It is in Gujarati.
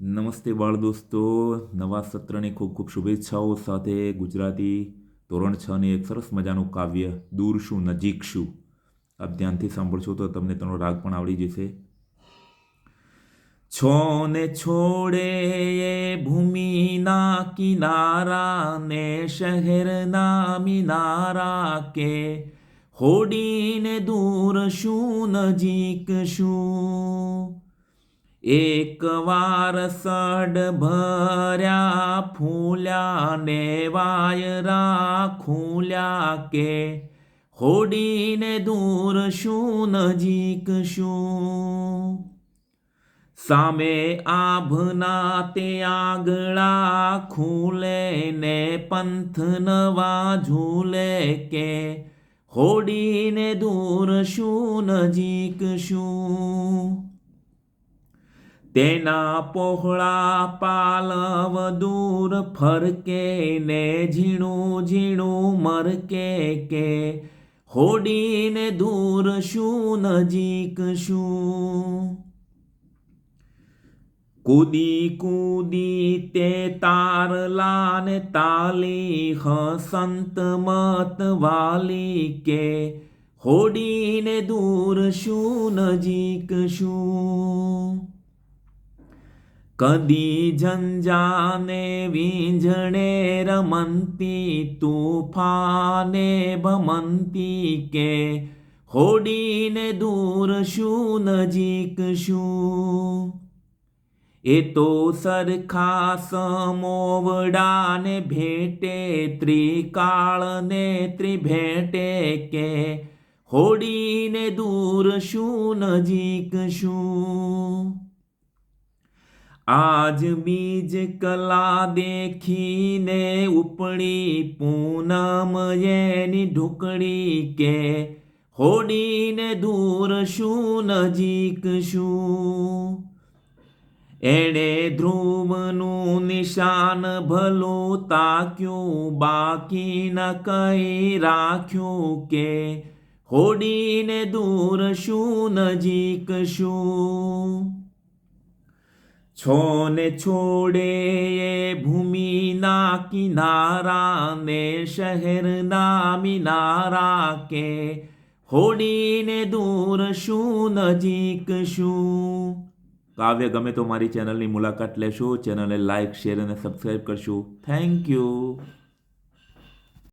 નમસ્તે બાળ દોસ્તો. નવા સત્રની ખૂબ ખૂબ શુભેચ્છાઓ સાથે ગુજરાતી ધોરણ છ ને એક સરસ મજાનું કાવ્ય દૂર શું, નજીક શું? આપ ધ્યાનથી સાંભળશો તો તમને તેનો રાગ પણ આવડી જશે. છો ને છોડે એ ભૂમિના કિનારા ને શહેરના મિનારા કે હોડીને દૂર શું, નજીક શું? એક વાર સડ ભર્યા ફૂલ્યા ને વાયરા ખૂલ્યા કે હોડીને દૂર શું નજીક શું? સામે આભના તે આગળા ખૂલે ને પંથ નવા ઝૂલે કે હોડીને દૂર શું નજીક શું? તેના પહોળા પાલવ દૂર ફરકે ને ઝીણું ઝીણું મરકે કે. હોડીને દૂર શું નજીક શું? કૂદી કૂદી તે તારલાને તાલી હસંત મત વાલી કે. હોડીને દૂર શું નજીક શું? કદી ઝંઝાને વીંઝણે રમંતી તૂફાને ભમંતી કે હોડીને દૂર શું નજીક શું એ તો સરખા સમોવડાને ભેટે ત્રિકાળને ત્રિભેટે કે હોડીને દૂર શું નજીક શું આજ બીજ કલા દેખીને ઉપડી પૂનમ એની ઢુકડી કે હોડીને દૂર શું નજીક શું? એણે ધ્રુવનું નિશાન ભલું તાક્યું, બાકી ન કઈ રાખ્યું કે હોડીને દૂર શું નજીક શું? છો ને છોડે એ ભૂમિના કિનારા ને શહેરના મિનારા કે હોડીને દૂર શું નજીક શું? કાવ્ય ગમે તો મારી ચેનલની મુલાકાત લેશો. ચેનલને લાઇક શેર અને સબસ્ક્રાઈબ કરશો. Thank you